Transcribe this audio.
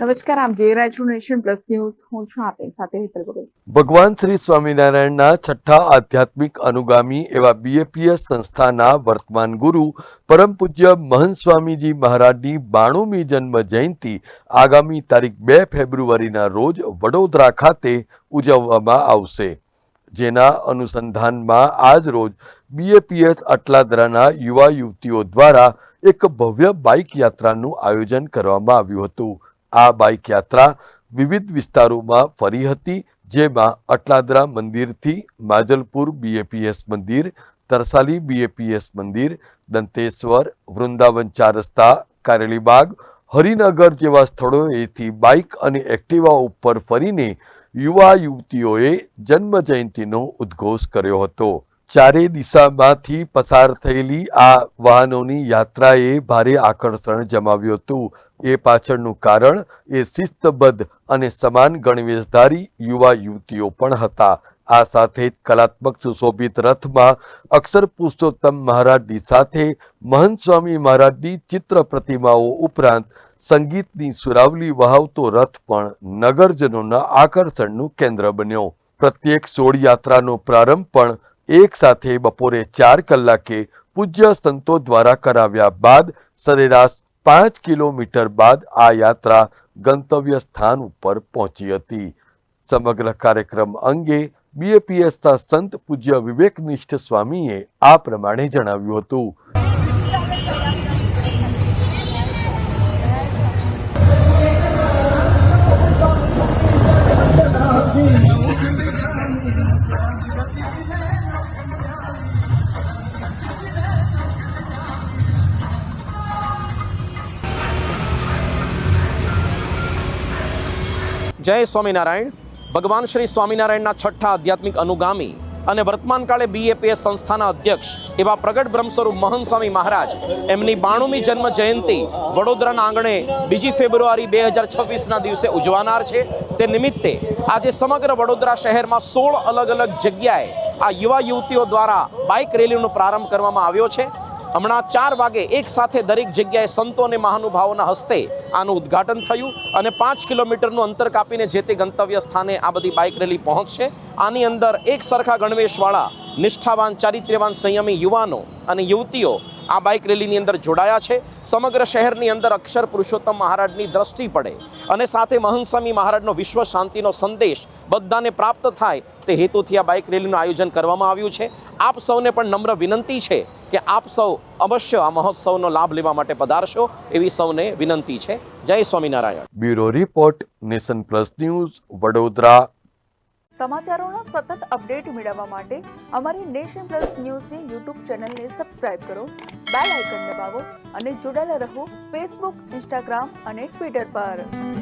નમસ્કાર આપ જોઈ રહ્યા છો નેશન પ્લસ ન્યૂઝ. હું છું આપની સાથે હેતલ ભગત ભગવાન શ્રી સ્વામિનારાયણના છઠ્ઠા આધ્યાત્મિક અનુગામી એવા બીએપીએસ સંસ્થાના વર્તમાન ગુરુ પરમ પૂજ્ય મહંત સ્વામીજી મહારાજની બાણુમી જન્મ જયંતિ આગામી તારીખ બે ફેબ્રુઆરીના રોજ વડોદરા ખાતે ઉજવવામાં આવશે. જેના અનુસંધાનમાં આજ રોજ બીએપીએસ અટલાદરાના યુવા યુવતીઓ દ્વારા એક ભવ્ય બાઇક યાત્રાનું આયોજન કરવામાં આવ્યું હતું. આ બાઇક યાત્રા વિવિધ વિસ્તારોમાં ફરી હતી, જેમાં અટલાદરા મંદિરથી માજલપુર બીએપીએસ મંદિર, તરસાલી બીએપીએસ મંદિર, દંતેશ્વર, વૃંદાવન ચાર રસ્તા, કારેલીબાગ, હરિનગર જેવા સ્થળોએથી બાઇક અને એક્ટિવા ઉપર ફરીને યુવા યુવતીઓએ જન્મ જયંતિનો ઉદ્ઘોષ કર્યો હતો. ચારે દિશામાંથી પસાર થયેલી આ વાહનોની યાત્રાએ ભારે આકર્ષણ જમાવ્યું હતું. એ પાછળનું કારણ એ શિસ્તબદ્ધ અને સમાન ગણવેશધારી યુવા યુવતીઓ પણ હતા. આ સાથે જ કલાત્મક સુશોભિત રથમાં અક્ષર પુરુષોત્તમ મહારાજની સાથે મહંત સ્વામી મહારાજની ચિત્ર પ્રતિમાઓ ઉપરાંત સંગીતની સુરાવલી વહાવતો રથ પણ નગરજનોના આકર્ષણનું કેન્દ્ર બન્યો. પ્રત્યેક સોળ યાત્રાનો પ્રારંભ પણ એક સાથે બપોરે ચાર કલાકે પૂજ્ય સંતો દ્વારા કરાવ્યા બાદ સરેરાશ પાંચ કિલોમીટર બાદ આ યાત્રા ગંતવ્ય સ્થાન ઉપર પહોંચી હતી. સમગ્ર કાર્યક્રમ અંગે બીએપીએસના સંત પૂજ્ય વિવેકનિષ્ઠ સ્વામીએ આ પ્રમાણે જણાવ્યું હતું. જય સ્વામિનારાયણ. ભગવાન શ્રી સ્વામિનારાયણના છઠ્ઠા આધ્યાત્મિક અનુગામી અને વર્તમાન કાળે બીએપીએસ સંસ્થાના અધ્યક્ષ એવા પ્રગટ બ્રહ્મસ્વરૂપ મહંત સ્વામી મહારાજ એમની બાણુમી જન્મ જયંતિ વડોદરાના આંગણે બીજી ફેબ્રુઆરી બે હજાર છવ્વીસના દિવસે ઉજવાનાર છે. તે નિમિત્તે આજે સમગ્ર વડોદરા શહેરમાં સોળ અલગ અલગ જગ્યાએ આ યુવા યુવતીઓ દ્વારા બાઇક રેલીનો પ્રારંભ કરવામાં આવ્યો છે. હમણાં ચાર વાગે એક સાથે દરેક જગ્યાએ સંતો અને મહાનુભાવોના હસ્તે આનું ઉદ્ઘાટન થયું અને પાંચ કિલોમીટરનું અંતર કાપીને જે તે ગંતવ્ય સ્થાને આ બધી બાઇક રેલી પહોંચશે, આની અંદર એક સરખા ગણવેશવાળા, નિષ્ઠાવાન, ચારિત્ર્યવાન સંયમી યુવાનો અને યુવતીઓ આ બાઇક રેલીની અંદર જોડાયા છે. સમગ્ર શહેરની અંદર અક્ષર પુરુષોત્તમ મહારાજની દ્રષ્ટિ પડે અને સાથે મહંસ્વામી મહારાજનો વિશ્વ શાંતિનો સંદેશ બધાને પ્રાપ્ત થાય તે હેતુથી આ બાઇક રેલીનું આયોજન કરવામાં આવ્યું છે. આપ સૌને પણ નમ્ર વિનંતી છે કે આપ સૌ અવશ્ય આ મહોત્સવનો લાભ લેવા માટે પધારશો એવી સૌને વિનંતી છે. Jai Swaminarayan. Bureau report Nation Plus News Vadodara. સમાચારોના સતત અપડેટ મેળવવા માટે અમારી નેશન પ્લસ ન્યૂઝની યુટ્યુબ ચેનલને સબસ્ક્રાઇબ કરો બેલ આઇકન દબાવો અને જોડાયેલા રહો ફેસબુક ઇન્સ્ટાગ્રામ અને ટ્વિટર પર.